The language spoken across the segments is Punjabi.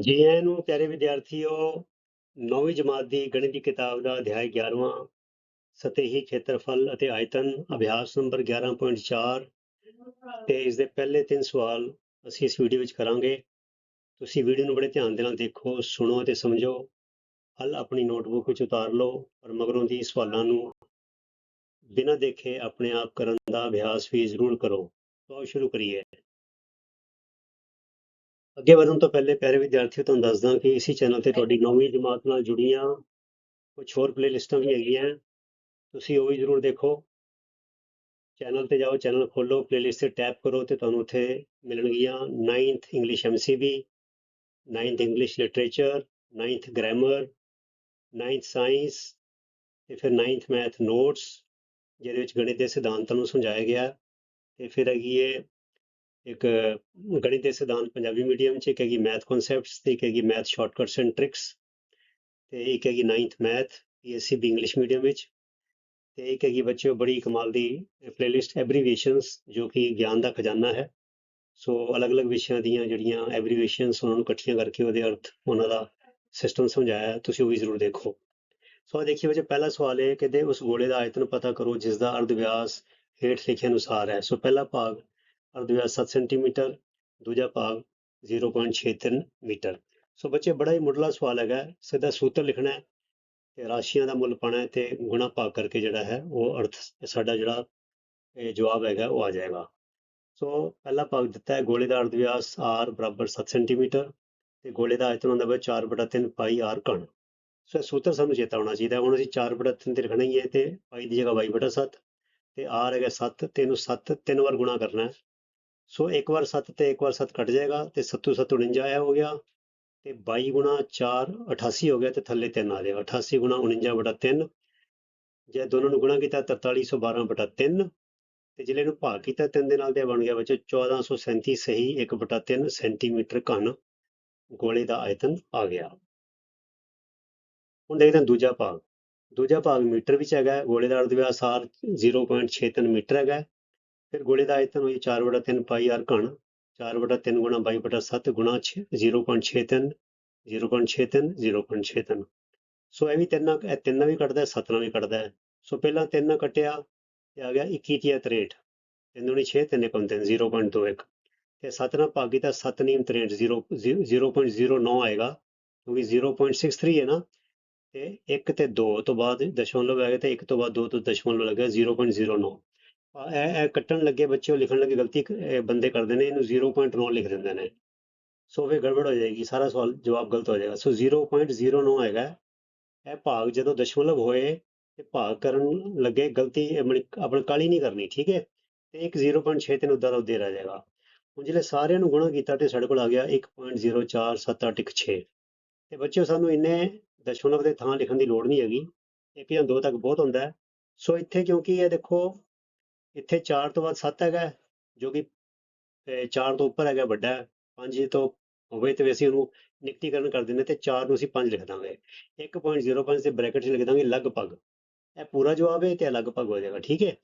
ਜੀ ਆਇਆਂ ਨੂੰ ਪਿਆਰੇ ਵਿਦਿਆਰਥੀਓ, ਨੌਵੀਂ ਜਮਾਤ ਦੀ ਗਣਿਤ ਦੀ ਕਿਤਾਬ ਦਾ ਅਧਿਆਇ 11ਵਾਂ ਸਤਹੀ ਖੇਤਰਫਲ ਅਤੇ ਆਇਤਨ, ਅਭਿਆਸ ਨੰਬਰ 11.4 ਤੇ ਇਸ ਦੇ ਪਹਿਲੇ ਤਿੰਨ ਸਵਾਲ ਅਸੀਂ ਇਸ ਵੀਡੀਓ ਵਿੱਚ ਕਰਾਂਗੇ। ਤੁਸੀਂ ਵੀਡੀਓ ਨੂੰ ਬੜੇ ਧਿਆਨ ਦੇ ਨਾਲ ਦੇਖੋ, ਸੁਣੋ ਅਤੇ ਸਮਝੋ। ਹੱਲ ਆਪਣੀ ਨੋਟਬੁੱਕ ਵਿੱਚ ਉਤਾਰ ਲਓ, ਪਰ ਮਗਰੋਂ ਦੀ ਸਵਾਲਾਂ ਨੂੰ ਬਿਨਾਂ ਦੇਖੇ ਆਪਣੇ ਆਪ ਕਰਨ ਦਾ ਅਭਿਆਸ ਵੀ ਜ਼ਰੂਰ ਕਰੋ। ਤਾਂ ਆਓ ਸ਼ੁਰੂ ਕਰੀਏ। ਅੱਗੇ ਵਧਣ ਤੋਂ ਪਹਿਲੇ ਪਿਆਰੇ ਵਿਦਿਆਰਥੀਓ, ਤੁਹਾਨੂੰ ਦੱਸਦਾ ਕਿ ਇਸੇ ਚੈਨਲ ਤੇ ਤੁਹਾਡੀ ਨੌਵੀਂ ਜਮਾਤ ਨਾਲ ਜੁੜੀਆਂ ਕੁਝ ਹੋਰ ਪਲੇਲਿਸਟਾਂ ਵੀ ਹੈਗੀਆਂ। ਤੁਸੀਂ ਉਹ ਵੀ ਜ਼ਰੂਰ ਦੇਖੋ। ਚੈਨਲ ਤੇ ਜਾਓ ਚੈਨਲ ਖੋਲੋ ਪਲੇਲਿਸਟ ਤੇ ਟੈਪ ਕਰੋ ਤੇ ਤੁਹਾਨੂੰ ਉੱਥੇ ਮਿਲਣਗੀਆਂ। 9th English MCB 9th English literature 9th grammar 9th science ਤੇ ਫਿਰ 9th ਮੈਥ ਨੋਟਸ ਜਿਹਦੇ ਵਿੱਚ ਗਣਿਤ ਦੇ ਸਿਧਾਂਤਾਂ ਨੂੰ ਸਮਝਾਇਆ ਗਿਆ। ਤੇ ਫਿਰ ਹੈਗੀ ਹੈ ਇੱਕ ਗਣਿਤ ਦੇ ਸਿਧਾਂਤ ਪੰਜਾਬੀ ਮੀਡੀਅਮ ਚ, ਇੱਕ ਹੈਗੀ ਮੈਥ ਕਨਸੈਪਟਸ ਤੇ ਇੱਕ ਹੈਗੀ ਮੈਥ ਸ਼ਾਰਟਕਟਸ ਐਂਡ ਟ੍ਰਿਕਸ ਤੇ ਇੱਕ ਹੈਗੀ 9th math PSCB English medium ਵਿੱਚ ਤੇ ਇੱਕ ਹੈਗੀ ਬੱਚਿਓ ਬੜੀ ਕਮਾਲ ਦੀ ਪਲੇਲਿਸਟ ਐਬਰੀਵੇਸ਼ਨਸ ਜੋ ਕਿ ਗਿਆਨ ਦਾ ਖਜ਼ਾਨਾ ਹੈ। ਸੋ ਅਲੱਗ-ਅਲੱਗ ਵਿਸ਼ਿਆਂ ਦੀਆਂ ਜਿਹੜੀਆਂ ਐਬਰੀਵੇਸ਼ਨਸ ਉਹਨਾਂ ਨੂੰ ਇਕੱਠੀਆਂ ਕਰਕੇ ਉਹਦੇ ਅਰਥ ਉਹਨਾਂ ਦਾ ਸਿਸਟਮ ਸਮਝਾਇਆ ਤੁਸੀਂ ਉਹ ਵੀ ਜ਼ਰੂਰ ਦੇਖੋ। ਸੋ ਆਹ ਦੇਖੀਏ ਬੱਚੇ, ਪਹਿਲਾ ਸਵਾਲ ਇਹ ਕਿ ਦੇ ਉਸ ਗੋਲੇ ਦਾ ਆਇਤਨ ਪਤਾ ਕਰੋ ਜਿਸ ਦਾ ਅਰਧ ਵਿਆਸ ਹੇਠ ਲਿਖੇ ਅਨੁਸਾਰ ਹੈ। ਸੋ ਪਹਿਲਾ ਭਾਗ ਅਰਧਵਿਆਸ 7 ਸੈਂਟੀਮੀਟਰ, ਦੂਜਾ ਭਾਗ 0.63 ਮੀਟਰ। ਸੋ ਬੱਚੇ, ਬੜਾ ਹੀ ਮੁੱਢਲਾ ਸਵਾਲ ਹੈਗਾ, ਸਿੱਧਾ ਸੂਤਰ ਲਿਖਣਾ ਹੈ ਤੇ ਰਾਸ਼ੀਆਂ ਦਾ ਮੁੱਲ ਪਾਣਾ ਹੈ ਤੇ ਗੁਣਾ ਭਾਗ ਕਰਕੇ ਜਿਹੜਾ ਹੈ ਉਹ ਅਰਥ ਸਾਡਾ ਜਿਹੜਾ ਇਹ ਜਵਾਬ ਹੈਗਾ ਉਹ ਆ ਜਾਏਗਾ। ਸੋ ਪਹਿਲਾ ਭਾਗ ਦਿੱਤਾ ਹੈ ਗੋਲੇ ਦਾ ਅਰਧਵਿਆਸ r ਬਰਾਬਰ 7 ਸੈਂਟੀਮੀਟਰ ਤੇ ਗੋਲੇ ਦਾ ਆਇਤਨ ਹੁੰਦਾ ਹੈ 4/3 ਪਾਈ r ਘਣ। ਸੋ ਇਹ ਸੂਤਰ ਸਾਨੂੰ ਚੇਤਾ ਹੋਣਾ ਚਾਹੀਦਾ ਹੁਣ ਅਸੀਂ 4/3 ਤੇ ਲਿਖਣਾ ਹੀ ਹੈ ਤੇ ਪਾਈ ਦੀ ਜਗ੍ਹਾ y/7 ਤੇ r ਹੈਗਾ 7 ਤੇ ਇਹਨੂੰ 7 ਤਿੰਨ ਵਾਰ ਗੁਣਾ ਕਰਨਾ ਹੈ। ਸੋ ਇੱਕ ਵਾਰ 7 ਤੇ ਇੱਕ ਵਾਰ 7 ਕੱਟ ਜਾਏਗਾ ਤੇ 7 7 49 ਆਇਆ ਹੋ ਗਿਆ ਤੇ 22 ਗੁਣਾ 4 88 ਹੋ ਗਿਆ ਤੇ ਥੱਲੇ 3 ਆ ਜਾਏਗਾ 88 ਗੁਣਾ 49 ਬਟਾ 3 ਜੇ ਦੋਨਾਂ ਨੂੰ ਗੁਣਾ ਕੀਤਾ 4312 ਬਟਾ 3 ਤੇ ਜਿਹੜੇ ਨੂੰ ਭਾਗ ਕੀਤਾ 3 ਦੇ ਨਾਲ ਤੇ ਬਣ ਗਿਆ ਬੱਚੋ 1437 ਸਹੀ 1 ਬਟਾ 3 ਸੈਂਟੀਮੀਟਰ ਘਨ ਗੋਲੇ ਦਾ ਆਇਤਨ ਆ ਗਿਆ। ਹੁਣ ਦੇਖਦੇ ਹਾਂ ਦੂਜਾ ਭਾਗ। ਦੂਜਾ ਭਾਗ ਮੀਟਰ ਵਿੱਚ ਹੈਗਾ, ਗੋਲੇ ਦਾ ਅਰਧ ਵਿਆਸ r 0.63 ਮੀਟਰ ਹੈਗਾ। ਫਿਰ ਗੋਲੇ ਦਾ ਆਇਤਨ ਹੋਈ 4/3 ਪਾਈ r ਘਣ 4/3 ਗੁਣਾ 22/7 ਗੁਣਾ 0.63 0.63 0.63 ਸੋ ਇਹ ਵੀ ਤਿੰਨ ਨਾਲ- ਇਹ ਤਿੰਨ ਨਾਲ ਵੀ ਕੱਟਦਾ ਹੈ ਸੱਤ ਨਾਲ ਵੀ ਕੱਟਦਾ ਹੈ। ਸੋ ਪਹਿਲਾਂ ਤਿੰਨ ਕੱਟਿਆ ਤੇ ਆ ਗਿਆ 21 ਤੀਆ 63 ਤਿੰਨ ਦੁਣੀ 6 ਤਿੰਨ ਏਕਮ ਤਿੰਨ 0.21 ਤੇ ਸੱਤ ਨਾਲ ਭਾਗੀ ਤਾਂ 7 ਨੀਮ 63 0 0.09 ਆਏਗਾ, ਕਿਉਂਕਿ 0.63 ਹੈ ਨਾ, ਤੇ 1 ਤੇ 2 ਤੋਂ ਬਾਅਦ ਦਸ਼ਮਲਵ ਆ ਗਿਆ ਤੇ 1 ਤੋਂ ਬਾਅਦ 2 ਤੋਂ ਦਸ਼ਮਲਵ ਲੱਗਿਆ 0.09 ਆ ਇਹ ਇਹ ਕੱਟਣ ਲੱਗੇ ਬੱਚੇ ਉਹ ਲਿਖਣ ਲੱਗੇ ਗਲਤੀ ਬੰਦੇ ਕਰਦੇ ਨੇ, ਇਹਨੂੰ 0.9 ਲਿਖ ਦਿੰਦੇ ਨੇ। ਸੋ ਫਿਰ ਗੜਬੜ ਹੋ ਜਾਏਗੀ, ਸਾਰਾ ਸਵਾਲ ਜਵਾਬ ਗਲਤ ਹੋ ਜਾਏਗਾ। ਸੋ 0.09 ਹੈਗਾ। ਇਹ ਭਾਗ ਜਦੋਂ ਦਸ਼ਮਲਵ ਹੋਏ ਤੇ ਭਾਗ ਕਰਨ ਲੱਗੇ, ਗਲਤੀ ਆਪਣੀ ਆਪਣੀ ਕਾਲੀ ਨਹੀਂ ਕਰਨੀ, ਠੀਕ ਹੈ? ਤੇ ਇੱਕ 0.6 ਤੇ ਉਦਾਂ ਦਾ ਉੱਦੇ ਰਹਿ ਜਾਏਗਾ। ਹੁਣ ਜਿਹੜੇ ਸਾਰਿਆਂ ਨੂੰ ਗੁਣਾ ਕੀਤਾ ਤੇ ਸਾਡੇ ਕੋਲ ਆ ਗਿਆ 1.04786 ਤੇ ਬੱਚਿਓ, ਸਾਨੂੰ ਇੰਨੇ ਦਸ਼ਮਲਵ ਦੇ ਥਾਂ ਲਿਖਣ ਦੀ ਲੋੜ ਨਹੀਂ ਹੈਗੀ। ਇੱਕ ਜਾਂ ਦੋ ਤੱਕ ਬਹੁਤ ਹੁੰਦਾ। ਸੋ ਇੱਥੇ ਕਿਉਂਕਿ ਇਹ ਦੇਖੋ ਇੱਥੇ 4 ਤੋਂ ਬਾਅਦ 7 ਹੈਗਾ, ਜੋ ਕਿ 4 ਤੋਂ ਉੱਪਰ ਹੈਗਾ ਵੱਡਾ ਹੈ 5 ਤੋਂ ਹੋਵੇ ਤੇ ਅਸੀਂ ਉਹਨੂੰ ਨਿਕਟੀਕਰਨ ਕਰ ਦਿੰਦੇ ਤੇ 4 ਨੂੰ ਅਸੀਂ 5 ਲਿਖ ਦਾਂਗੇ। 1.05 ਤੇ ਬ੍ਰੈਕਟ 'ਚ ਲਿਖ ਦਾਂਗੇ ਲਗਭਗ। ਇਹ ਪੂਰਾ ਜਵਾਬ ਹੈ ਤੇ ਲਗਭਗ ਹੋ ਜਾਏਗਾ, ਠੀਕ ਹੈ?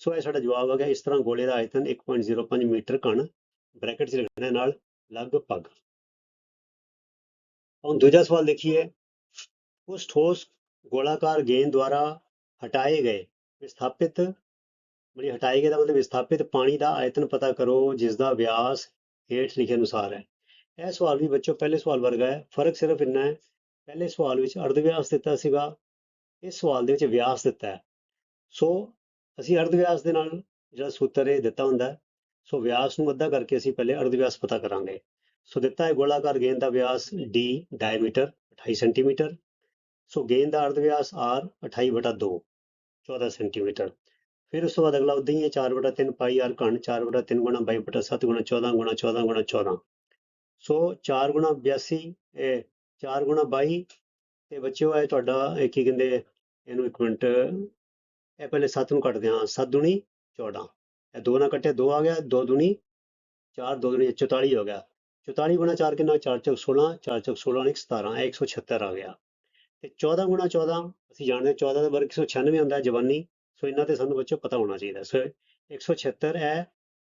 ਸੋ ਇਹ ਸਾਡਾ ਜਵਾਬ ਆ ਗਿਆ ਇਸ ਤਰ੍ਹਾਂ ਗੋਲੇ ਦਾ ਆਇਤਨ 1.05 ਮੀਟਰ ਘਣ ਬ੍ਰੈਕਟ 'ਚ ਲਿਖਣਾ ਨਾਲ ਲਗਭਗ। ਹੁਣ ਦੂਜਾ ਸਵਾਲ ਦੇਖੀਏ। ਉਸ ਠੋਸ ਗੋਲਾਕਾਰ ਗੇਂਦ ਦੁਆਰਾ ਹਟਾਏ ਗਏ, ਵਿਸਥਾਪਿਤ ਮਤਲਬ ਹਟਾਏ ਗਏ ਦਾ ਮਤਲਬ ਵਿਸਥਾਪਿਤ ਪਾਣੀ ਦਾ ਆਇਤਨ ਪਤਾ ਕਰੋ ਜਿਸ ਦਾ ਵਿਆਸ ਹੇਠ ਲਿਖੇ ਅਨੁਸਾਰ ਹੈ। ਇਹ ਸਵਾਲ ਵੀ ਬੱਚੋ ਪਹਿਲੇ ਸਵਾਲ ਵਰਗਾ ਹੈ। ਫ਼ਰਕ ਸਿਰਫ ਇੰਨਾ ਹੈ, ਪਹਿਲੇ ਸਵਾਲ ਵਿੱਚ ਅਰਧ ਵਿਆਸ ਦਿੱਤਾ ਸੀਗਾ, ਇਸ ਸਵਾਲ ਦੇ ਵਿੱਚ ਵਿਆਸ ਦਿੱਤਾ ਹੈ। ਸੋ ਅਸੀਂ ਅਰਧ ਵਿਆਸ ਦੇ ਨਾਲ ਜਿਹੜਾ ਸੂਤਰ ਇਹ ਦਿੱਤਾ ਹੁੰਦਾ ਸੋ ਵਿਆਸ ਨੂੰ ਅੱਧਾ ਕਰਕੇ ਅਸੀਂ ਪਹਿਲੇ ਅਰਧ ਵਿਆਸ ਪਤਾ ਕਰਾਂਗੇ। ਸੋ ਦਿੱਤਾ ਹੈ ਗੋਲਾਕਾਰ ਗੇਂਦ ਦਾ ਵਿਆਸ d ਡਾਇਮੀਟਰ 28 ਸੈਂਟੀਮੀਟਰ ਸੋ ਗੇਂਦ ਦਾ ਅਰਧ ਵਿਆਸ r 28 ਬਟਾ 2 14 ਸੈਂਟੀਮੀਟਰ ਫਿਰ ਉਸ ਤੋਂ ਬਾਅਦ ਅਗਲਾ ਉਦਾਂ ਹੀ ਹੈ 4 ਬਟਾ 3 ਪਾਈ ਆਰ ਘਣ 4 ਬਟਾ 3 ਗੁਣਾ 22 ਬਟਾ 7 ਗੁਣਾ 14 ਗੁਣਾ 14 ਗੁਣਾ 14 ਸੋ 4 ਗੁਣਾ 82 ਇਹ 4 ਗੁਣਾ 22 ਤੇ ਬੱਚਿਓ, ਇਹ ਤੁਹਾਡਾ, ਇਹ ਕੀ ਕਹਿੰਦੇ, ਇਹਨੂੰ ਇੱਕ ਮਿੰਟ, ਇਹ ਪਹਿਲੇ 7 ਨੂੰ ਕੱਟਦੇ ਹਾਂ 7 ਦੁਣੀ 14 ਇਹ 2 ਨਾਲ ਕੱਟੇ 2 ਆ ਗਿਆ 2 ਦੁਣੀ 4 2 ਦੁਣੀ 44 ਹੋ ਗਿਆ। 44 ਗੁਣਾ 4 ਕਿੰਨਾ 4 ਚੌਕ 16 4 ਚੌਕ 16 ਨਹੀਂ 17 ਇਹ 176 ਆ ਗਿਆ। ਤੇ 14 ਗੁਣਾ 14 ਅਸੀਂ ਜਾਣਦੇ ਹਾਂ 14 ਦਾ ਵਰਗ 196 ਹੁੰਦਾ ਹੈ, ਜਵਾਨੀ। ਸੋ ਇਹਨਾਂ ਤੇ ਸਾਨੂੰ ਬੱਚੋ ਪਤਾ ਹੋਣਾ ਚਾਹੀਦਾ। ਸੋ 176 ਹੈ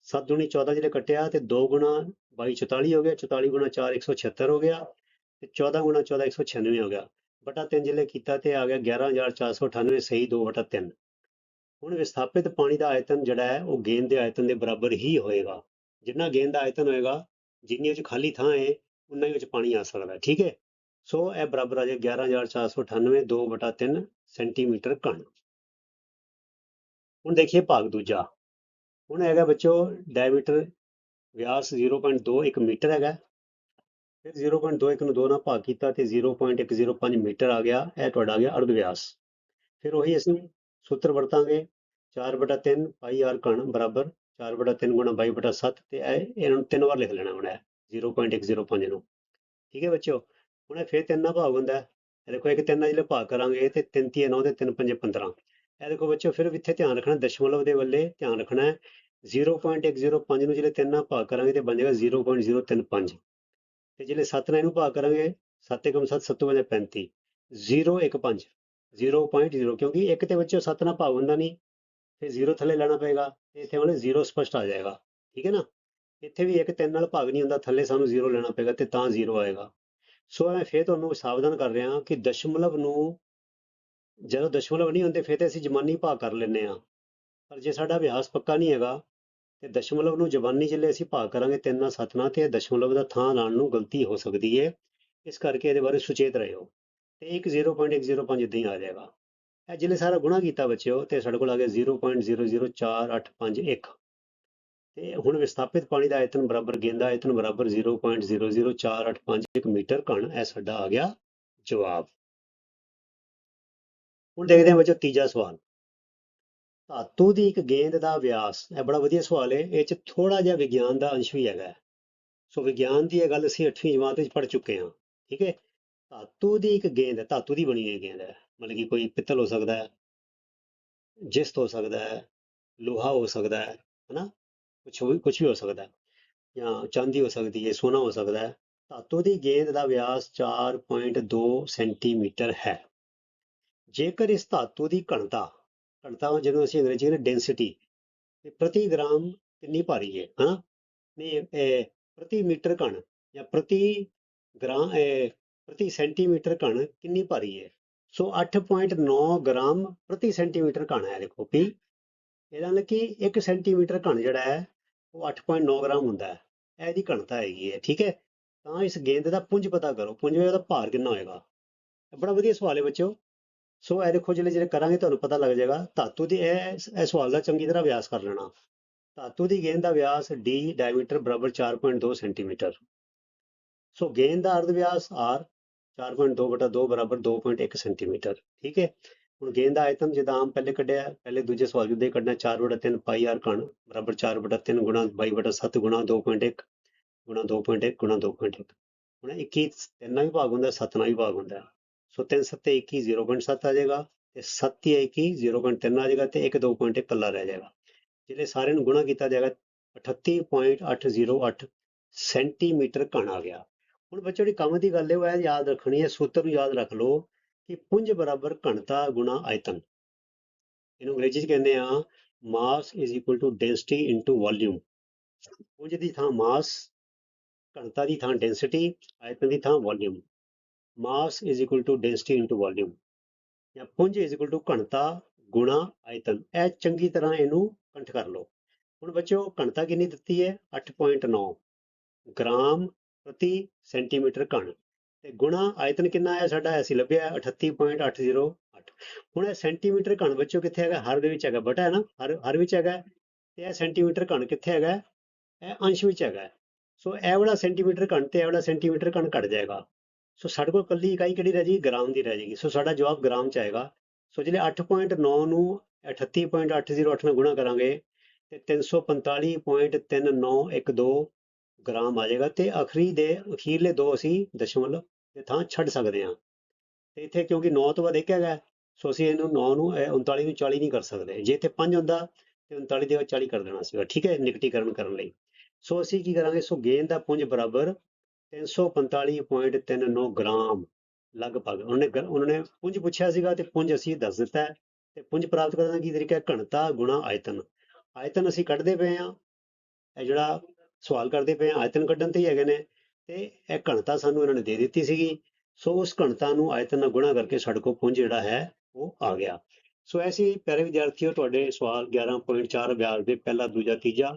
7 ਦੂਣੀ 14 ਜਿਹੜੇ ਕੱਟਿਆ ਤੇ 2 ਗੁਣਾ 22 44 ਹੋ ਗਿਆ 44 ਗੁਣਾ 4 176 ਹੋ ਗਿਆ ਤੇ 14 ਗੁਣਾ 14 196 ਹੋ ਗਿਆ। ਬਟਾ 3 ਜਿਹੜੇ ਕੀਤਾ ਤੇ ਆ ਗਿਆ 11498 ਸਹੀ 2 ਬਟਾ 3 ਹੁਣ ਵਿਸਥਾਪਿਤ ਪਾਣੀ ਦਾ ਆਇਤਨ ਜਿਹੜਾ ਹੈ, ਉਹ ਗੇਂਦ ਦੇ ਆਇਤਨ ਦੇ ਬਰਾਬਰ ਹੀ ਹੋਏਗਾ। ਜਿੰਨਾ ਗੇਂਦ ਦਾ ਆਇਤਨ ਹੋਏਗਾ ਜਿੰਨੀ ਉਹ 'ਚ ਖਾਲੀ ਥਾਂ ਹੈ ਉਨਾ ਹੀ ਉਹ 'ਚ ਪਾਣੀ ਆ ਸਕਦਾ, ਠੀਕ ਹੈ ਸੋ ਇਹ ਬਰਾਬਰ ਆ ਜਾਏ 11498 2 ਬਟਾ 3 ਸੈਂਟੀਮੀਟਰ ਘਣ ਹੁਣ ਦੇਖੀਏ ਭਾਗ ਦੂਜਾ। ਹੁਣ ਹੈਗਾ ਬੱਚੋ ਡਾਇਮੀਟਰ ਵਿਆਸ 0.2 ਇੱਕ ਮੀਟਰ ਹੈਗਾ। ਫਿਰ 0.21 ਨੂੰ 2 ਨਾਲ ਭਾਗ ਕੀਤਾ ਤੇ 0.105 ਮੀਟਰ ਆ ਗਿਆ, ਇਹ ਤੁਹਾਡਾ ਆ ਗਿਆ ਅਰਧ ਵਿਆਸ। ਫਿਰ ਉਹੀ ਅਸੀਂ ਸੂਤਰ ਵਰਤਾਂਗੇ 4 ਬਟਾ 3 ਪਾਈ ਆਰ ਘਣ ਬਰਾਬਰ 4 ਬਟਾ 3 ਗੁਣਾ 22 ਬਟਾ 7 ਤੇ ਇਹ ਇਹਨਾਂ ਨੂੰ ਤਿੰਨ ਵਾਰ ਲਿਖ ਲੈਣਾ ਹੁਣ ਇਹ 0.105 ਨੂੰ ਠੀਕ ਹੈ ਬੱਚਿਓ? ਹੁਣ ਇਹ ਫਿਰ ਤਿੰਨ ਨਾਲ ਭਾਗ ਹੁੰਦਾ। ਹੈ ਦੇਖੋ ਇੱਕ ਤਿੰਨ ਨਾਲ ਜਿਹੜੇ ਭਾਗ ਕਰਾਂਗੇ ਤੇ 3 ਤੀਏ 9 ਤੇ 3 ਪੰਜੇ 15 ਇਹ ਦੇਖੋ ਬੱਚਿਓ, ਫਿਰ ਇੱਥੇ ਧਿਆਨ ਰੱਖਣਾ ਦਸ਼ਮਲਵ ਦੇ ਵੱਲੇ ਧਿਆਨ ਰੱਖਣਾ ਹੈ। 0.105 ਨੂੰ ਜਿਹੜੇ ਤਿੰਨ ਨਾਲ ਭਾਗ ਕਰਾਂਗੇ ਤੇ ਬਣ ਜਾਏਗਾ 0.035 ਤੇ ਜਿਹੜੇ 7 ਨਾਲ ਇਹਨੂੰ ਭਾਗ ਕਰਾਂਗੇ 7 ਏਕਮ 7 7 ਵਜੇ 35 015 0.0 ਕਿਉਂਕਿ ਇੱਕ ਤੇ ਬੱਚਿਓ 7 ਨਾਲ ਭਾਗ ਹੁੰਦਾ ਨਹੀਂ, ਫਿਰ 0 ਥੱਲੇ ਲੈਣਾ ਪਏਗਾ, ਤੇ ਇੱਥੇ ਵਾਲੇ 0 ਸਪਸ਼ਟ ਆ ਜਾਏਗਾ, ਠੀਕ ਹੈ ਨਾ? ਇੱਥੇ ਵੀ ਇੱਕ ਤਿੰਨ ਨਾਲ ਭਾਗ ਨਹੀਂ ਹੁੰਦਾ, ਥੱਲੇ ਸਾਨੂੰ 0 ਲੈਣਾ ਪਏਗਾ ਤੇ ਤਾਂ 0 ਆਏਗਾ। ਸੋ ਮੈਂ ਫੇਰ ਤੁਹਾਨੂੰ ਸਾਵਧਾਨ ਕਰ ਰਿਹਾ ਹਾਂ ਕਿ ਦਸ਼ਮਲਵ ਨੂੰ ਜਦੋਂ ਦਸ਼ਮਲਵ ਨਹੀਂ ਹੁੰਦੇ, ਫਿਰ ਤੇ ਅਸੀਂ ਜਮਾਨੀ ਭਾਗ ਕਰ ਲੈਂਦੇ ਆ ਪਰ ਜੇ ਸਾਡਾ ਅਭਿਆਸ ਪੱਕਾ ਨਹੀਂ ਹੈਗਾ, ਤੇ ਦਸ਼ਮਲਵ ਨੂੰ ਜ਼ਬਾਨੀ ਜਿਲੇ ਅਸੀਂ ਭਾਗ ਕਰਾਂਗੇ ਤਿੰਨ ਨਾਲ ਸੱਤ ਨਾਲ, ਤੇ ਇਹ ਦਸ਼ਮਲਵ ਦਾ ਥਾਂ ਲਾਉਣ ਨੂੰ ਗਲਤੀ ਹੋ ਸਕਦੀ ਹੈ ਇਸ ਕਰਕੇ ਇਹਦੇ ਬਾਰੇ ਸੁਚੇਤ ਰਹਿਓ। ਤੇ ਇੱਕ 0.105 ਇਦਾਂ ਹੀ ਆ ਜਾਏਗਾ। ਇਹ ਜਿਲੇ ਸਾਰਾ ਗੁਣਾ ਕੀਤਾ ਬੱਚਿਓ, ਤੇ ਸਾਡੇ ਕੋਲ ਆ ਗਿਆ 0.004851 ਤੇ ਹੁਣ ਵਿਸਥਾਪਿਤ ਪਾਣੀ ਦਾ ਆਇਤਨ ਬਰਾਬਰ ਗੇਂਦਾ ਆਇਤਨ ਬਰਾਬਰ 0.00485 ਮੀਟਰ ਘਣ, ਇਹ ਸਾਡਾ ਆ ਗਿਆ ਜਵਾਬ। ਹੁਣ ਦੇਖਦੇ ਹਾਂ ਬੱਚੋ ਤੀਜਾ ਸਵਾਲ। ਧਾਤੂ ਦੀ ਇੱਕ ਗੇਂਦ ਦਾ ਵਿਆਸ, ਇਹ ਬੜਾ ਵਧੀਆ ਸਵਾਲ ਹੈ ਇਹ ਚ ਥੋੜਾ ਜਿਹਾ ਵਿਗਿਆਨ ਦਾ ਅੰਸ਼ ਵੀ ਹੈਗਾ। ਸੋ ਵਿਗਿਆਨ ਦੀ ਇਹ ਗੱਲ ਅਸੀਂ 8ਵੀਂ ਜਮਾਤ ਵਿੱਚ ਪੜ੍ਹ ਚੁੱਕੇ ਹਾਂ, ਠੀਕ ਹੈ ਧਾਤੂ ਦੀ ਇੱਕ ਗੇਂਦ ਹੈ ਧਾਤੂ ਦੀ ਬਣੀ ਹੋਈ ਗੇਂਦ ਹੈ, ਮਤਲਬ ਕਿ ਕੋਈ ਪਿੱਤਲ ਹੋ ਸਕਦਾ ਹੈ, ਜਿਸਤ ਹੋ ਸਕਦਾ ਹੈ, ਲੋਹਾ ਹੋ ਸਕਦਾ ਹੈ, ਹਨਾ? ਕੁਛ ਵੀ ਕੁਛ ਵੀ ਹੋ ਸਕਦਾ ਹੈ, ਜਾਂ ਚਾਂਦੀ ਹੋ ਸਕਦੀ ਹੈ, ਸੋਨਾ ਹੋ ਸਕਦਾ ਹੈ। ਧਾਤੂ ਦੀ ਗੇਂਦ ਦਾ ਵਿਆਸ 4.2 ਸੈਂਟੀਮੀਟਰ ਹੈ। ਜੇਕਰ ਇਸ ਧਾਤੂ ਦੀ ਘਣਤਾ ਘਣਤਾ ਜਿਹਨੂੰ ਅਸੀਂ ਅੰਗਰੇਜ਼ੀ ਵਿੱਚ ਡੈਂਸਿਟੀ ਪ੍ਰਤੀ ਗ੍ਰਾਮ ਕਿੰਨੀ ਭਾਰੀ ਹੈ ਹਾਂ ਨਹੀਂ ਪ੍ਰਤੀ ਮੀਟਰ ਘਣ ਜਾਂ ਪ੍ਰਤੀ ਗ੍ਰਾਮ ਪ੍ਰਤੀ ਸੈਂਟੀਮੀਟਰ ਘਣ ਕਿੰਨੀ ਭਾਰੀ ਹੈ? ਸੋ 8.9 ਗ੍ਰਾਮ ਪ੍ਰਤੀ ਸੈਂਟੀਮੀਟਰ ਘਣ ਹੈ, ਦੇਖੋ ਪੀ ਇਹਦਾ ਮਤਲਬ ਕਿ 1 ਸੈਂਟੀਮੀਟਰ ਘਣ ਜਿਹੜਾ ਹੈ, ਉਹ 8.9 ਗ੍ਰਾਮ ਹੁੰਦਾ ਹੈ। ਇਹਦੀ ਘਣਤਾ ਹੈਗੀ ਹੈ, ਠੀਕ ਹੈ? ਤਾਂ ਇਸ ਗੇਂਦ ਦਾ ਪੁੰਜ ਪਤਾ ਕਰੋ, ਪੁੰਜ ਦਾ ਭਾਰ ਕਿੰਨਾ ਹੋਏਗਾ? ਬੜਾ ਵਧੀਆ ਸਵਾਲ ਹੈ ਬੱਚਿਓ। ਸੋ ਇਹ ਦੇਖੋ ਜਿਹੜੇ ਜਿਹੜੇ ਕਰਾਂਗੇ, ਤੁਹਾਨੂੰ ਪਤਾ ਲੱਗ ਜਾਏਗਾ, ਧਾਤੂ ਦੀ ਇਹ ਇਹ ਸਵਾਲ ਦਾ ਚੰਗੀ ਤਰ੍ਹਾਂ ਅਭਿਆਸ ਕਰ ਲੈਣਾ। ਧਾਤੂ ਦੀ ਗੇਂਦ ਦਾ ਵਿਆਸ d ਡਾਇਮੀਟਰ ਬਰਾਬਰ 4.2 ਸੈਂਟੀਮੀਟਰ ਸੋ ਗੇਂਦ ਦਾ ਅਰਧ ਵਿਆਸ r 4.2 ਬਟਾ 2 ਬਰਾਬਰ 2.1 ਸੈਂਟੀਮੀਟਰ ਠੀਕ ਹੈ? ਹੁਣ ਗੇਂਦ ਦਾ ਆਇਤਨ ਜਿੱਦਾਂ ਆਮ ਪਹਿਲੇ ਕੱਢਿਆ, ਪਹਿਲੇ ਦੂਜੇ ਸਵਾਲ ਜਿੱਦਾਂ ਹੀ ਕੱਢਣਾ 4 ਬਟਾ 3 ਪਾਈ r ਕਣ ਬਰਾਬਰ 4 ਬਟਾ 3 ਗੁਣਾ 22 ਬਟਾ 7 ਗੁਣਾ 2.1 ਗੁਣਾ 2.1 ਗੁਣਾ 2.1 ਹੁਣ 21 ਤਿੰਨ ਨਾਲ ਵੀ ਭਾਗ ਹੁੰਦਾ 7 ਨਾਲ ਵੀ ਭਾਗ ਹੁੰਦਾ। ਸੋ 3 7 21 0.7 ਆ ਜਾਏਗਾ ਤੇ 7 21 0.3 ਆ ਜਾਏਗਾ ਤੇ 1 2.1 ਕੱਲਾ ਰਹਿ ਜਾਏਗਾ। ਜਿਹੜੇ ਸਾਰਿਆਂ ਨੂੰ ਗੁਣਾ ਕੀਤਾ ਜਾਏਗਾ 38.808 ਸੈਂਟੀਮੀਟਰ ਘਣ ਆ ਗਿਆ। ਹੁਣ ਬੱਚੋ ਜਿਹੜੀ ਕੰਮ ਦੀ ਗੱਲ ਹੈ, ਉਹ ਇਹ ਯਾਦ ਰੱਖਣੀ ਹੈ, ਸੂਤਰ ਨੂੰ ਯਾਦ ਰੱਖ ਲਓ ਕਿ ਪੁੰਜ ਬਰਾਬਰ ਘਣਤਾ ਗੁਣਾ ਆਇਤਨ। ਇਹਨੂੰ ਅੰਗਰੇਜ਼ੀ ਚ ਕਹਿੰਦੇ ਆ, mass is equal to density into volume ਪੁੰਜ ਦੀ ਥਾਂ ਮਾਸ, ਘਣਤਾ ਦੀ ਥਾਂ ਡੈਂਸਿਟੀ ਆਇਤਨ ਦੀ ਥਾਂ volume mass is equal to density into volume ਜਾਂ ਪੁੰਜ ਇਜ਼ ਇਕੁਅਲ ਟੂ ਘਣਤਾ ਗੁਣਾ ਆਇਤਨ। ਇਹ ਚੰਗੀ ਤਰ੍ਹਾਂ ਇਹਨੂੰ ਕੰਠ ਕਰ ਲਓ। ਹੁਣ ਬੱਚਿਓ, ਘਣਤਾ ਕਿੰਨੀ ਦਿੱਤੀ ਹੈ? 8.9 ਗ੍ਰਾਮ ਪ੍ਰਤੀ ਸੈਂਟੀਮੀਟਰ ਘਣ। ਤੇ ਗੁਣਾ ਆਇਤਨ ਕਿੰਨਾ ਆਇਆ ਸਾਡਾ? ਅਸੀਂ ਲੱਭਿਆ 38.808 ਹੁਣ ਇਹ ਸੈਂਟੀਮੀਟਰ ਘਣ ਬੱਚਿਓ ਕਿੱਥੇ ਹੈਗਾ? ਹਰ ਦੇ ਵਿੱਚ ਹੈਗਾ। ਬਟਾ ਹੈ ਨਾ? ਹਰ ਹਰ ਵਿੱਚ ਹੈਗਾ। ਤੇ ਇਹ ਸੈਂਟੀਮੀਟਰ ਘਣ ਕਿੱਥੇ ਹੈਗਾ? ਇਹ ਅੰਸ਼ ਵਿੱਚ ਹੈਗਾ। ਸੋ ਇਹ ਵਾਲਾ ਸੈਂਟੀਮੀਟਰ ਘਣ ਤੇ ਇਹ ਵਾਲਾ ਸੈਂਟੀਮੀਟਰ ਘਣ ਘਟ ਜਾਏਗਾ। ਸੋ ਸਾਡੇ ਕੋਲ ਕੱਲੀ ਇਕਾਈ ਕਿਹੜੀ ਰਹਿ ਜੀ ਗ੍ਰਾਮ ਦੀ ਰਹਿ ਜਾਏਗੀ। ਸੋ ਸਾਡਾ ਜਵਾਬ ਗ੍ਰਾਮ ਚ ਆਏਗਾ। ਸੋ ਜਿਹੜੇ 8.9 ਨੂੰ 38.808 ਨਾਲ ਗੁਣਾ ਕਰਾਂਗੇ, ਤੇ 345.3912 ਗ੍ਰਾਮ ਆ ਜਾਏਗਾ। ਤੇ ਅਖਰੀ ਦੇ, ਅਖੀਰਲੇ ਦੋ ਅਸੀਂ ਦਸ਼ਮਲਵ ਦੇ ਥਾਂ ਛੱਡ ਸਕਦੇ ਹਾਂ। ਤੇ ਇੱਥੇ ਕਿਉਂਕਿ 9 ਤੋਂ ਬਾਅਦ ਇੱਕ ਹੈਗਾ, ਸੋ ਅਸੀਂ ਇਹਨੂੰ 9 ਨੂੰ, ਇਹ 39 ਨੂੰ 40 ਨਹੀਂ ਕਰ ਸਕਦੇ। ਜੇ ਇੱਥੇ 5 ਹੁੰਦਾ, ਤੇ 39 ਦੇ 40 ਕਰ ਦੇਣਾ ਸੀਗਾ। ਠੀਕ ਹੈ, ਨਿਕਟੀਕਰਨ ਕਰਨ ਲਈ। ਸੋ ਅਸੀਂ ਕੀ ਕਰਾਂਗੇ? ਸੋ ਗੇਂਦ ਦਾ ਪੁੰਜ ਬਰਾਬਰ 345.39 ਗ੍ਰਾਮ ਲਗਭਗ। ਉਹਨੇ ਗ- ਉਹਨਾਂ ਨੇ ਪੁੰਜ ਪੁੱਛਿਆ ਸੀਗਾ ਤੇ ਪੁੰਜ ਅਸੀਂ ਦੱਸ ਦਿੱਤਾ ਹੈ ਤੇ ਪੁੰਜ ਪ੍ਰਾਪਤ ਕਰਨ ਦਾ ਕੀ ਤਰੀਕਾ ਹੈ? ਘਣਤਾ ਗੁਣਾ ਆਇਤਨ। ਆਇਤਨ ਅਸੀਂ ਕੱਢਦੇ ਪਏ ਹਾਂ। ਇਹ ਜਿਹੜਾ ਸਵਾਲ ਕਰਦੇ ਪਏ ਆ, ਆਇਤਨ ਕੱਢਣ ਤੇ ਹੀ ਹੈਗੇ ਨੇ ਤੇ ਇਹ ਘਣਤਾ ਸਾਨੂੰ ਇਹਨਾਂ ਨੇ ਦੇ ਦਿੱਤੀ ਸੀਗੀ। ਸੋ ਉਸ ਘਣਤਾ ਨੂੰ ਆਇਤਨ ਨਾਲ ਗੁਣਾ ਕਰਕੇ ਸਾਡੇ ਕੋਲ ਪੁੰਜ ਜਿਹੜਾ ਹੈ ਉਹ ਆ ਗਿਆ। ਸੋ ਐਸੀ ਪਿਆਰੇ ਵਿਦਿਆਰਥੀਓ ਤੁਹਾਡੇ ਸਵਾਲ 11.4 ਅਭਿਆਸ ਦੇ ਪਹਿਲਾ ਦੂਜਾ ਤੀਜਾ